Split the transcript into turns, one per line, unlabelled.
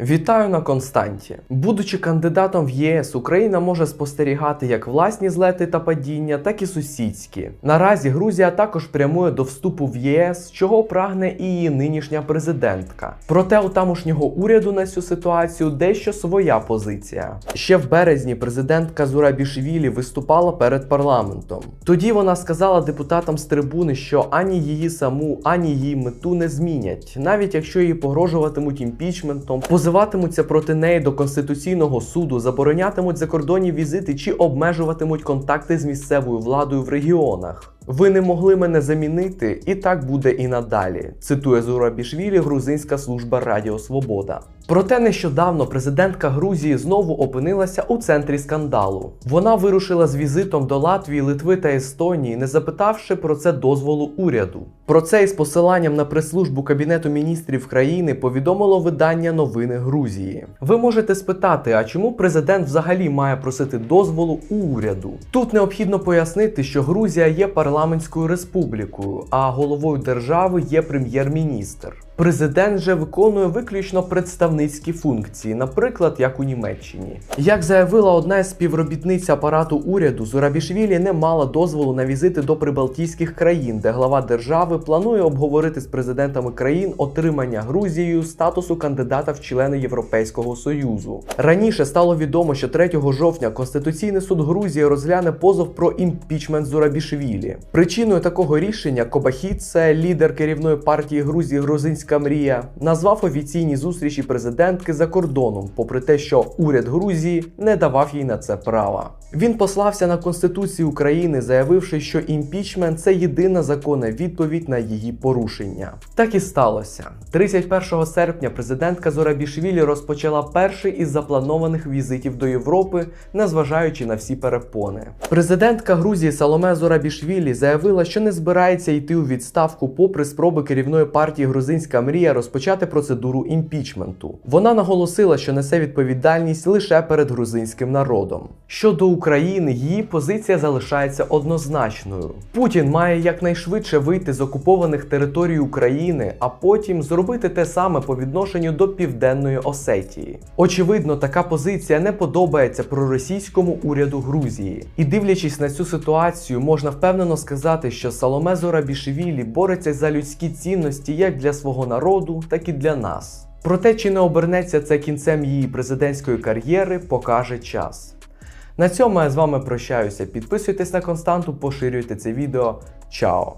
Вітаю на Константі. Будучи кандидатом в ЄС, Україна може спостерігати як власні злети та падіння, так і сусідські. Наразі Грузія також прямує до вступу в ЄС, чого прагне і її нинішня президентка. Проте у тамошнього уряду на цю ситуацію дещо своя позиція. Ще в березні президентка Зурабішвілі виступала перед парламентом. Тоді вона сказала депутатам з трибуни, що ані її саму, ані її мету не змінять, навіть якщо її погрожуватимуть імпічментом, позиватимуться проти неї до конституційного суду, заборонятимуть закордонні візити чи обмежуватимуть контакти з місцевою владою в регіонах. Ви не могли мене замінити, і так буде і надалі. Цитує Зурабішвілі Грузинська служба Радіо Свобода. Проте нещодавно президентка Грузії знову опинилася у центрі скандалу. Вона вирушила з візитом до Латвії, Литви та Естонії, не запитавши про це дозволу уряду. Про це із посиланням на прес-службу Кабінету міністрів країни повідомило видання новини Грузії. Ви можете спитати, а чому президент взагалі має просити дозволу у уряду? Тут необхідно пояснити, що Грузія є парламентською республікою, а головою держави є прем'єр-міністр. Президент же виконує виключно представницькі функції, наприклад, як у Німеччині. Як заявила одна із співробітниць апарату уряду, Зурабішвілі не мала дозволу на візити до прибалтійських країн, де глава держави планує обговорити з президентами країн отримання Грузією статусу кандидата в члени Європейського союзу. Раніше стало відомо, що 3 жовтня Конституційний суд Грузії розгляне позов про імпічмент Зурабішвілі. Причиною такого рішення Кобахідце лідер керівної партії Грузії Грузинська мрія, назвав офіційні зустрічі президентки за кордоном, попри те, що уряд Грузії не давав їй на це права. Він послався на Конституцію України, заявивши, що імпічмент це єдина законна відповідь на її порушення. Так і сталося. 31 серпня президентка Зорабішвілі розпочала перший із запланованих візитів до Європи, незважаючи на всі перепони. Президентка Грузії Саломе Зорабішвілі заявила, що не збирається йти у відставку, попри спроби керівної партії Грузинська мрія розпочати процедуру імпічменту. Вона наголосила, що несе відповідальність лише перед грузинським народом. Щодо України, її позиція залишається однозначною. Путін має якнайшвидше вийти з окупованих територій України, а потім зробити те саме по відношенню до південної Осетії. Очевидно, така позиція не подобається проросійському уряду Грузії. І дивлячись на цю ситуацію, можна впевнено сказати, що Саломе Зорабішвілі бореться за людські цінності як для свого народу, так і для нас. Проте, чи не обернеться це кінцем її президентської кар'єри, покаже час. На цьому я з вами прощаюся. Підписуйтесь на константу, поширюйте це відео. Чао!